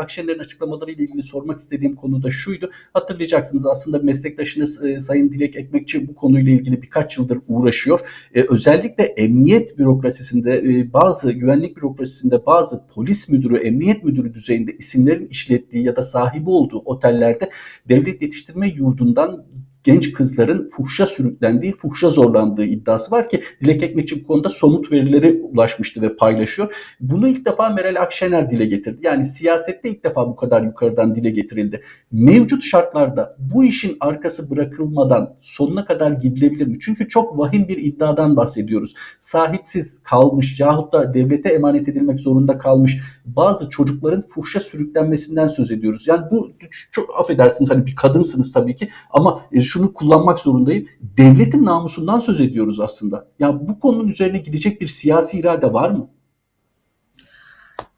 Akşener'in açıklamaları ile ilgili sormak istediğim konu da şuydu. Hatırlayacaksınız aslında meslektaşınız e, Sayın Dilek Ekmekçi bu konuyla ilgili birkaç yıldır uğraşıyor. E, özellikle emniyet bürokrasisinde e, bazı güvenlik bürokrasisinde bazı polis müdürü, emniyet müdürü düzeyinde isimlerin işlettiği ya da sahibi olduğu otellerde devlet yetiştirme yurdundan genç kızların fuhşa sürüklendiği, fuhşa zorlandığı iddiası var ki Dilek Ekmekçi bu konuda somut verileri ulaşmıştı ve paylaşıyor. Bunu ilk defa Meral Akşener dile getirdi. Yani siyasette ilk defa bu kadar yukarıdan dile getirildi. Mevcut şartlarda bu işin arkası bırakılmadan sonuna kadar gidilebilir mi? Çünkü çok vahim bir iddiadan bahsediyoruz. Sahipsiz kalmış yahut da devlete emanet edilmek zorunda kalmış bazı çocukların fuhşa sürüklenmesinden söz ediyoruz. Yani bu çok affedersiniz hani bir kadınsınız tabii ki ama e, şunu kullanmak zorundayım. Devletin namusundan söz ediyoruz aslında. Ya bu konunun üzerine gidecek bir siyasi irade var mı?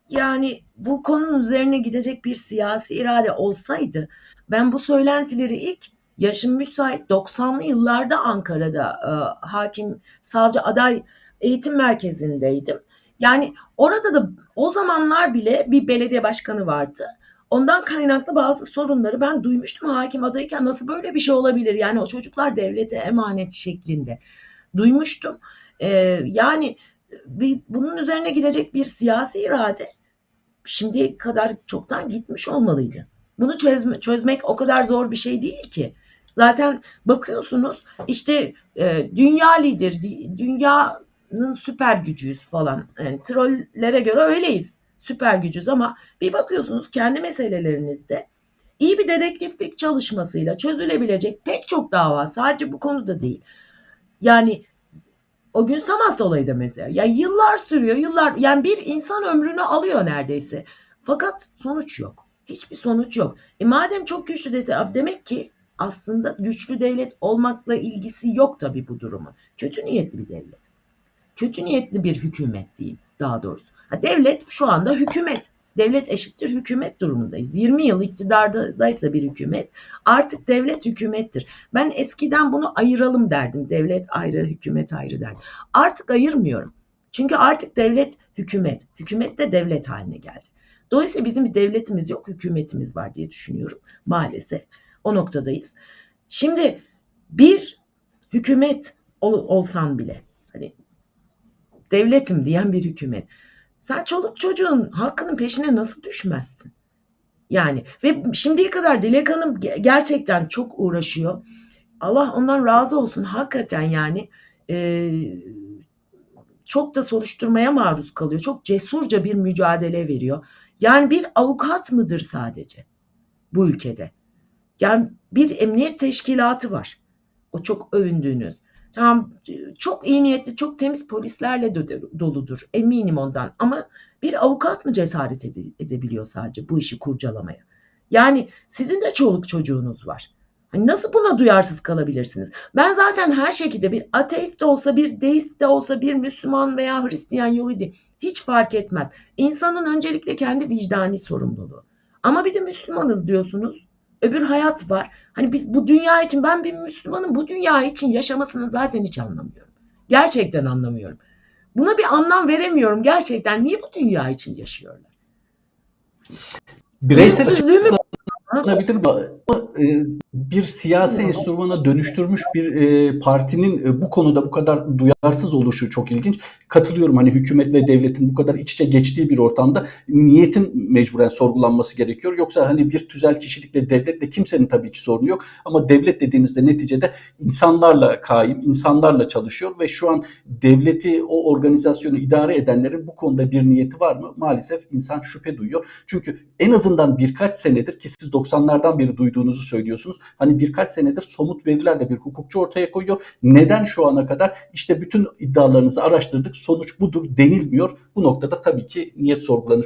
Yani bu konunun üzerine gidecek bir siyasi irade olsaydı ben bu söylentileri ilk yaşım müsait 90'lı yıllarda Ankara'da e, hakim savcı aday eğitim merkezindeydim. Yani orada da o zamanlar bile bir belediye başkanı vardı. Ondan kaynaklı bazı sorunları ben duymuştum hakim adayken nasıl böyle bir şey olabilir? Yani o çocuklar devlete emanet şeklinde duymuştum. Ee, yani bir, bunun üzerine gidecek bir siyasi irade şimdiye kadar çoktan gitmiş olmalıydı. Bunu çözme, çözmek o kadar zor bir şey değil ki. Zaten bakıyorsunuz işte e, dünya lider, dünyanın süper gücüyüz falan. Yani trollere göre öyleyiz. Süper gücüz ama bir bakıyorsunuz kendi meselelerinizde iyi bir dedektiflik çalışmasıyla çözülebilecek pek çok dava sadece bu konuda değil. Yani o gün Samas olayı da mesela. Ya yıllar sürüyor, yıllar. Yani bir insan ömrünü alıyor neredeyse. Fakat sonuç yok. Hiçbir sonuç yok. E madem çok güçlü dedi, demek ki aslında güçlü devlet olmakla ilgisi yok tabii bu durumun. Kötü niyetli bir devlet. Kötü niyetli bir hükümet diyeyim daha doğrusu. Ha, devlet şu anda hükümet. Devlet eşittir hükümet durumundayız. 20 yıl iktidardaysa bir hükümet artık devlet hükümettir. Ben eskiden bunu ayıralım derdim. Devlet ayrı, hükümet ayrı derdim. Artık ayırmıyorum. Çünkü artık devlet hükümet. Hükümet de devlet haline geldi. Dolayısıyla bizim bir devletimiz yok, hükümetimiz var diye düşünüyorum maalesef. O noktadayız. Şimdi bir hükümet ol, olsan bile hani devletim diyen bir hükümet sen çoluk çocuğun hakkının peşine nasıl düşmezsin? Yani ve şimdiye kadar Dilek Hanım gerçekten çok uğraşıyor. Allah ondan razı olsun hakikaten yani e, çok da soruşturmaya maruz kalıyor. Çok cesurca bir mücadele veriyor. Yani bir avukat mıdır sadece bu ülkede? Yani bir emniyet teşkilatı var. O çok övündüğünüz. Tamam çok iyi niyetli, çok temiz polislerle doludur. Eminim ondan. Ama bir avukat mı cesaret ede- edebiliyor sadece bu işi kurcalamaya? Yani sizin de çoluk çocuğunuz var. Hani nasıl buna duyarsız kalabilirsiniz? Ben zaten her şekilde bir ateist de olsa, bir deist de olsa, bir Müslüman veya Hristiyan, Yahudi hiç fark etmez. İnsanın öncelikle kendi vicdani sorumluluğu. Ama bir de Müslümanız diyorsunuz. Öbür hayat var. Hani biz bu dünya için ben bir Müslümanın bu dünya için yaşamasını zaten hiç anlamıyorum. Gerçekten anlamıyorum. Buna bir anlam veremiyorum gerçekten. Niye bu dünya için yaşıyorlar? Bireysel Ölümsüzlüğü mü bir siyasi enstrümana dönüştürmüş bir e, partinin e, bu konuda bu kadar duyarsız oluşu çok ilginç. Katılıyorum hani hükümet ve devletin bu kadar iç içe geçtiği bir ortamda niyetin mecburen sorgulanması gerekiyor. Yoksa hani bir tüzel kişilikle devletle kimsenin tabii ki sorunu yok. Ama devlet dediğimizde neticede insanlarla kaim, insanlarla çalışıyor ve şu an devleti o organizasyonu idare edenlerin bu konuda bir niyeti var mı? Maalesef insan şüphe duyuyor. Çünkü en azından birkaç senedir ki siz 90'lardan beri duyduğunuzu söylüyorsunuz. Hani birkaç senedir somut verilerle bir hukukçu ortaya koyuyor. Neden şu ana kadar işte bütün iddialarınızı araştırdık sonuç budur denilmiyor. Bu noktada tabii ki niyet sorgulanır.